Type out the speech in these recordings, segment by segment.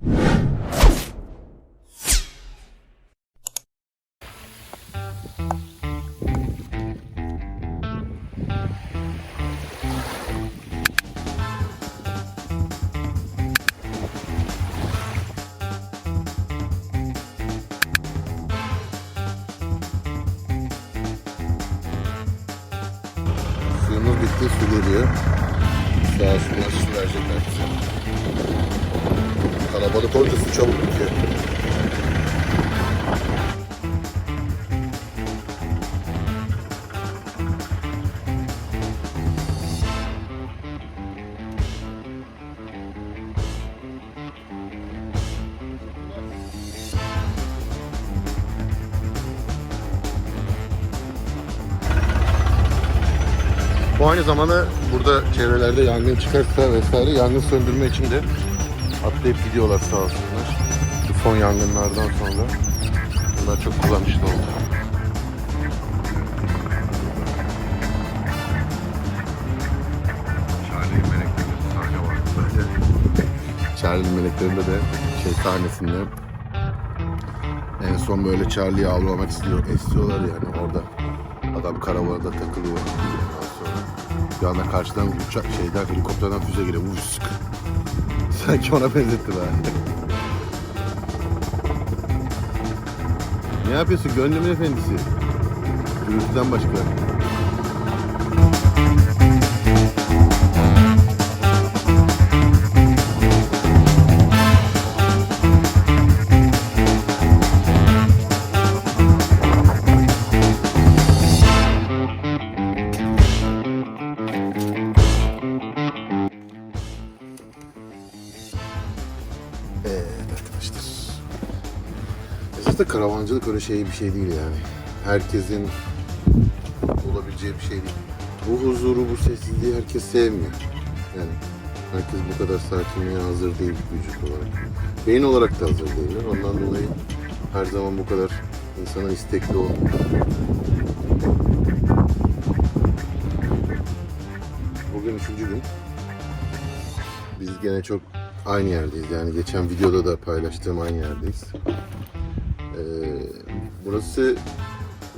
Suyumuz bitti, su geliyor. Sağ olsunlar su verecekler bize. Kalabalık olunca çabuk bitiyor. Bu aynı zamanda burada çevrelerde yangın çıkarsa vesaire yangın söndürme için de atlayıp gidiyorlar sağ olsunlar. Bu son yangınlardan sonra bunlar çok kullanışlı oldu. Charlie meleklerinde de şey sahnesinde en son böyle Charlie'yi avlamak istiyor, istiyorlar yani orada. Adam karavanda takılıyor. Ondan sonra bir anda karşıdan uçak şeyden helikopterden füze geliyor. Vuş sık. Sanki ona benzetti be. ne yapıyorsun gönlümün efendisi? Gürültüden başka. Esas da karavancılık öyle şey bir şey değil yani. Herkesin olabileceği bir şey değil. Bu huzuru, bu sessizliği herkes sevmiyor. Yani herkes bu kadar sakinliğe hazır değil vücut olarak. Beyin olarak da hazır değiller. Ondan dolayı her zaman bu kadar insana istekli olmuyor. Bugün üçüncü gün. Biz gene çok aynı yerdeyiz. Yani geçen videoda da paylaştığım aynı yerdeyiz. Ee, burası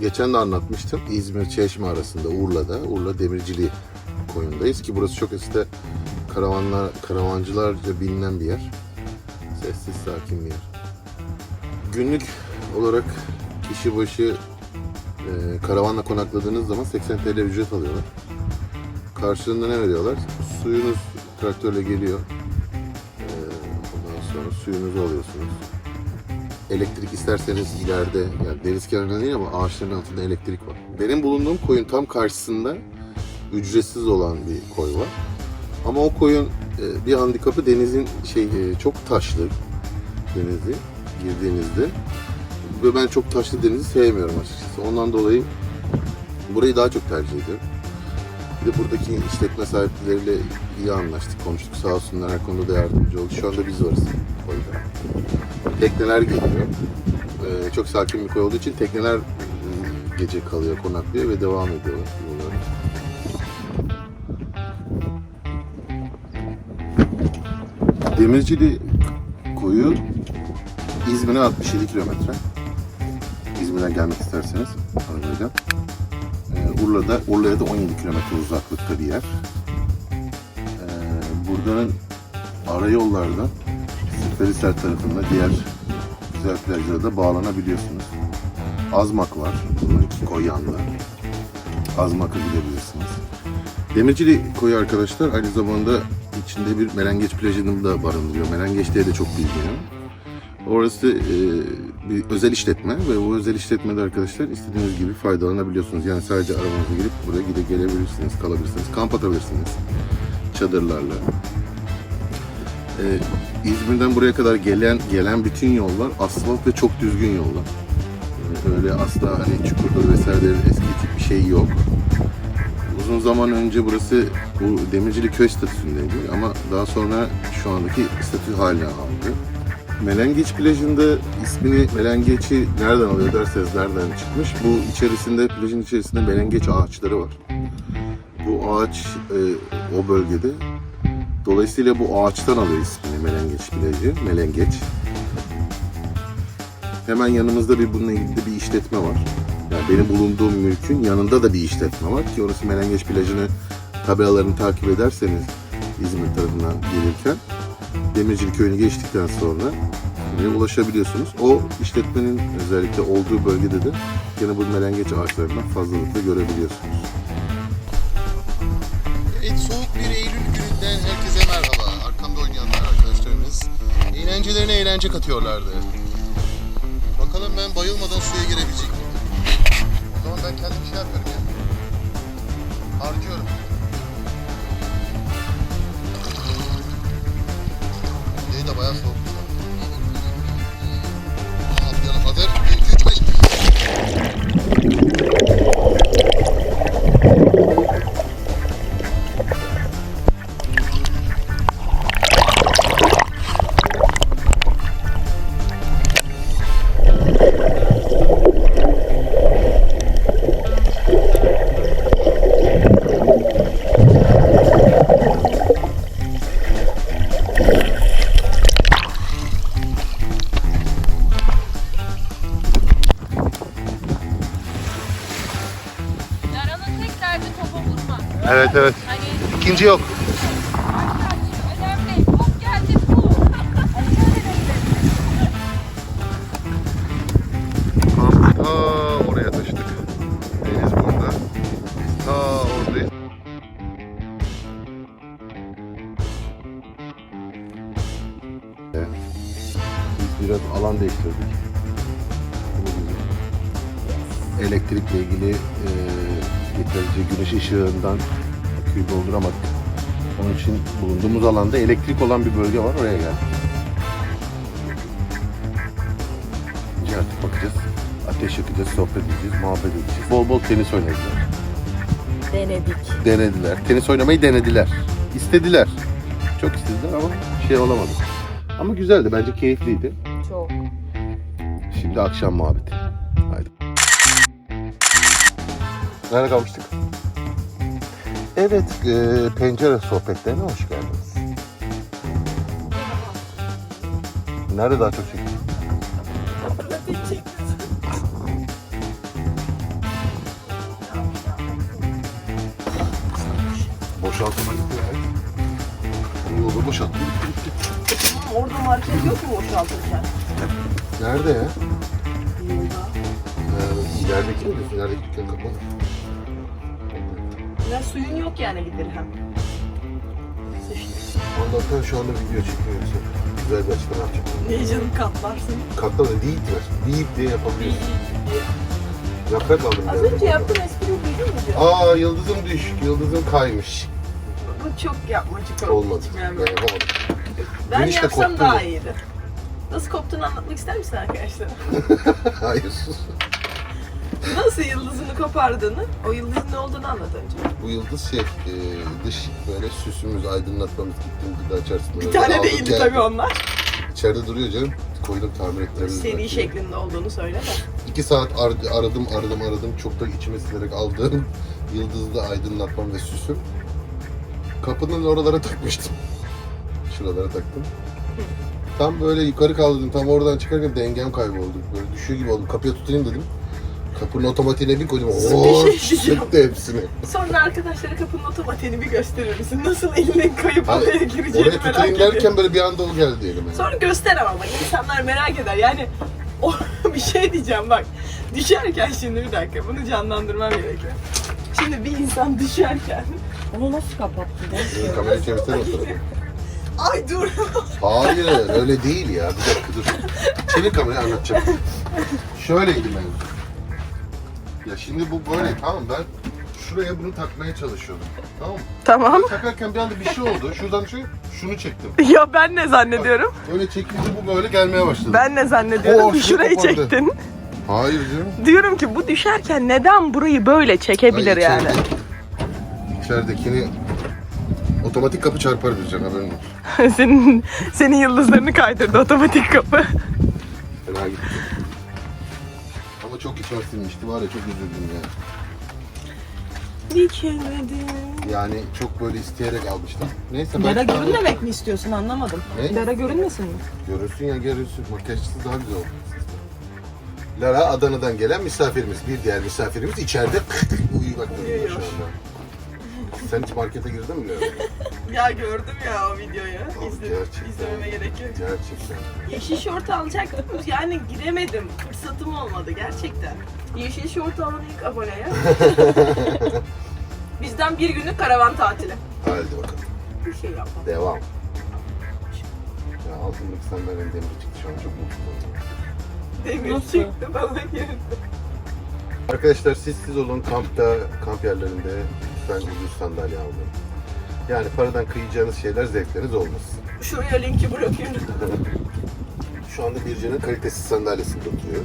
geçen de anlatmıştım. İzmir Çeşme arasında Urla'da, Urla Demircili koyundayız ki burası çok eskide karavanlar, karavancılarca bilinen bir yer. Sessiz, sakin bir yer. Günlük olarak kişi başı e, karavanla konakladığınız zaman 80 TL ücret alıyorlar. Karşılığında ne veriyorlar? Suyunuz traktörle geliyor. Ee, ondan sonra suyunuzu alıyorsunuz. Elektrik isterseniz ileride, yani deniz kenarında değil ama ağaçların altında elektrik var. Benim bulunduğum koyun tam karşısında ücretsiz olan bir koy var. Ama o koyun e, bir handikapı denizin şey e, çok taşlı denizi girdiğinizde. Ve ben çok taşlı denizi sevmiyorum açıkçası. Ondan dolayı burayı daha çok tercih ediyorum. Bir de buradaki işletme sahipleriyle iyi anlaştık, konuştuk sağ olsunlar her konuda da yardımcı oldu. Şu anda biz varız koyda. Tekneler geliyor. Ee, çok sakin bir koy olduğu için tekneler e, gece kalıyor, konaklıyor ve devam ediyorlar yollarına. Demircili koyu İzmir'e 67 kilometre. İzmir'den gelmek isterseniz arabayla. Ee, Urla'da, Urla'ya da 17 kilometre uzaklıkta bir yer. Ee, buradan ara yollardan Seferihisar tarafında diğer güzel plajlara da bağlanabiliyorsunuz. Azmak var, bunun koy yanında. Azmak'a gidebilirsiniz. Demircili koyu arkadaşlar aynı zamanda içinde bir Merengeç plajını da barındırıyor. Merengeç'te de çok biliniyor. Orası e, bir özel işletme ve bu özel işletmede arkadaşlar istediğiniz gibi faydalanabiliyorsunuz. Yani sadece arabanıza girip buraya gide gelebilirsiniz, kalabilirsiniz, kamp atabilirsiniz çadırlarla. E, İzmir'den buraya kadar gelen gelen bütün yollar asfalt ve çok düzgün yollar. Yani öyle asla hani çukurdur vesaire eski tip bir şey yok. Uzun zaman önce burası bu Demircili köy statüsündeydi ama daha sonra şu andaki statü haline aldı. Melengeç plajında ismini Melengeç'i nereden alıyor derseniz nereden çıkmış? Bu içerisinde, plajın içerisinde melengeç ağaçları var. Bu ağaç e, o bölgede Dolayısıyla bu ağaçtan alıyor ismini Melengeç plajı. Melengeç. Hemen yanımızda bir bununla ilgili bir işletme var. Yani benim bulunduğum mülkün yanında da bir işletme var ki orası Melengeç plajını tabelalarını takip ederseniz İzmir tarafından gelirken Demircilik köyünü geçtikten sonra buraya ulaşabiliyorsunuz. O işletmenin özellikle olduğu bölgede de yine bu melengeç ağaçlarından fazlalıkla görebiliyorsunuz. Eğlencelerine eğlence katıyorlardı. Bakalım ben bayılmadan suya girebilecek miyim? O zaman ben kendim şey yapıyorum ya. Evet evet. İkinci yok. ta oraya taşıdık. Deniz burada. Ta oradayız. Biz biraz alan değiştirdik. Elektrikle ilgili e, yeterince güneş ışığından aküyü dolduramadık. Onun için bulunduğumuz alanda elektrik olan bir bölge var. Oraya geldik. Şimdi artık bakacağız. Ateş yakacağız, sohbet edeceğiz, muhabbet edeceğiz. Bol bol tenis oynadılar. Denedik. Denediler. Tenis oynamayı denediler. İstediler. Çok istediler ama şey olamadı. Ama güzeldi. Bence keyifliydi. Çok. Şimdi akşam muhabbeti. Nerede kalmıştık? Evet, e, pencere sohbetlerine hoş geldiniz. Nerede daha çok çektin? Boşaltma gitti ya. Yolda boşalttı. gitti, gitti. Orada market yok mu boşaltırken? Nerede ya? İlerideki mi diyorsun? İlerideki dükkan kapalı. Ya suyun yok yani bir dirhem. Allah'tan şu anda video çekiyoruz. Güzel bir açıklama yapacağım. Niye canım katlarsın? Katla da deyip ver. Deyip diye yapabiliyorsun. Yaprak aldım. Az önce yaptığın espriyi duydun mu canım? Aa yıldızım düşük. Yıldızım kaymış. Bu çok yapmacık oldu. Olmadı. Hiç Ben beğenmedim. yapamadım. Ben Güneş de yapsam koptu daha iyiydi. Nasıl koptuğunu anlatmak ister misin arkadaşlar? Hayır. Nasıl yıldızını kopardığını, o yıldızın ne olduğunu anlat önce. Bu yıldız şey, e, dış böyle süsümüz, aydınlatmamız gittiğimizde açarsın. Bir tane değildi tabii onlar. İçeride duruyor canım. Koydum tamir ettirebiliriz. Seri şeklinde olduğunu söyle de. İki saat ar- aradım aradım aradım çok da içime sinerek aldığım yıldızlı aydınlatmam ve süsüm. Kapının oralara takmıştım. Şuralara taktım. Tam böyle yukarı kaldırdım. Tam oradan çıkarken dengem kayboldu. Böyle düşüyor gibi oldum. Kapıya tutayım dedim. Kapının otomatiğine bir koydum. Bir şey Oo, diyeceğim. çıktı hepsini. Sonra arkadaşlara kapının otomatiğini bir gösterir misin? Nasıl elinin kayıp Hayır, oraya gireceğini Oraya merak tutayım ediyorum. derken böyle bir anda o geldi elime. Sonra göster ama insanlar merak eder. Yani o bir şey diyeceğim bak. Düşerken şimdi bir dakika bunu canlandırmam gerekiyor. Şimdi bir insan düşerken onu nasıl kapattın? Ee, Kamerayı çevirsene o. Ay dur. Hayır öyle değil ya. Bir dakika dur. Çevir kamerayı anlatacağım. Şöyleydi ben. Ya şimdi bu böyle tamam ben şuraya bunu takmaya çalışıyordum. Tamam mı? Tamam. Takarken bir anda bir şey oldu. Şuradan şey şunu çektim. Ya ben ne zannediyorum? Öyle çekince bu böyle gelmeye başladı. Ben ne zannediyorum? Oo, Şurayı kapandı. çektin. Hayır canım. Diyorum ki bu düşerken neden burayı böyle çekebilir Hayır, yani? içeride- İçeridekini otomatik kapı çarpar diyeceğim haberin olsun. senin senin yıldızlarını kaydırdı otomatik kapı. Fena gitti. Çok içime sinmişti var ya çok üzüldüm ya. Dikemedim. Yani çok böyle isteyerek almıştım. Neyse Yara belki- görünmemek mi istiyorsun anlamadım. Ne? Yara görünmesin mi? Görürsün ya görürsün. Makyajsız daha güzel olur. Lara Adana'dan gelen misafirimiz. Bir diğer misafirimiz içeride Uyuyor. anda. Sen hiç markete girdin mi Lara? Ya gördüm ya o videoyu. Abi İzle, gerçekten. izlememe gerek yok. Gerçekten. Yeşil şort alacaktım. Yani giremedim. Fırsatım olmadı gerçekten. Yeşil şort alan ilk aboneye. Bizden bir günlük karavan tatili. Haydi bakalım. Bir şey yapmam. Devam. Ya altındaki sandalyenin demiri çıktı şu an çok mutluyum. Demir Nasıl? çıktı bana geldi. Arkadaşlar siz siz olun kampta, kamp yerlerinde lütfen ucuz sandalye alın. Yani paradan kıyacağınız şeyler zevkleriniz olmasın. Şuraya linki bırakıyorum. Şu anda Birce'nin kalitesiz sandalyesinde oturuyor.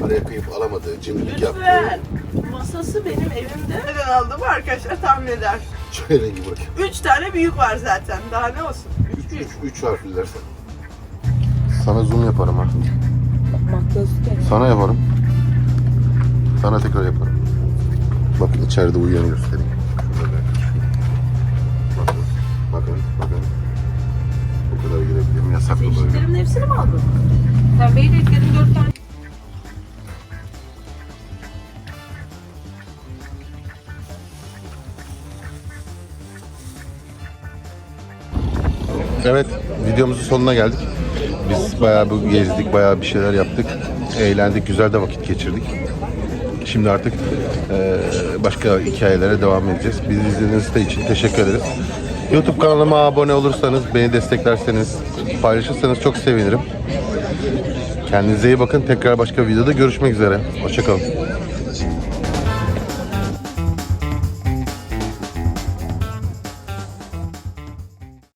Paraya kıyıp alamadığı, cimrilik Lütfen. yaptığı. Masası benim evimde. Neden aldım arkadaşlar tahmin eder. Şöyle rengi bırak. Üç tane büyük var zaten. Daha ne olsun? Üç Üç, üç, üç harfliler sen. Sana zoom yaparım ha. Sana yaparım. Sana tekrar yaparım. Bakın içeride uyuyanı göstereyim. Kadar girebilirim. Yasak mı böyle? Değişiklerimin hepsini mi aldın? Pembeyi de ekledim dört tane. Evet, videomuzun sonuna geldik. Biz bayağı bir gezdik, bayağı bir şeyler yaptık. Eğlendik, güzel de vakit geçirdik. Şimdi artık eee, başka hikayelere devam edeceğiz. Bizi izlediğiniz için teşekkür ederiz. YouTube kanalıma abone olursanız, beni desteklerseniz, paylaşırsanız çok sevinirim. Kendinize iyi bakın. Tekrar başka videoda görüşmek üzere. Hoşçakalın.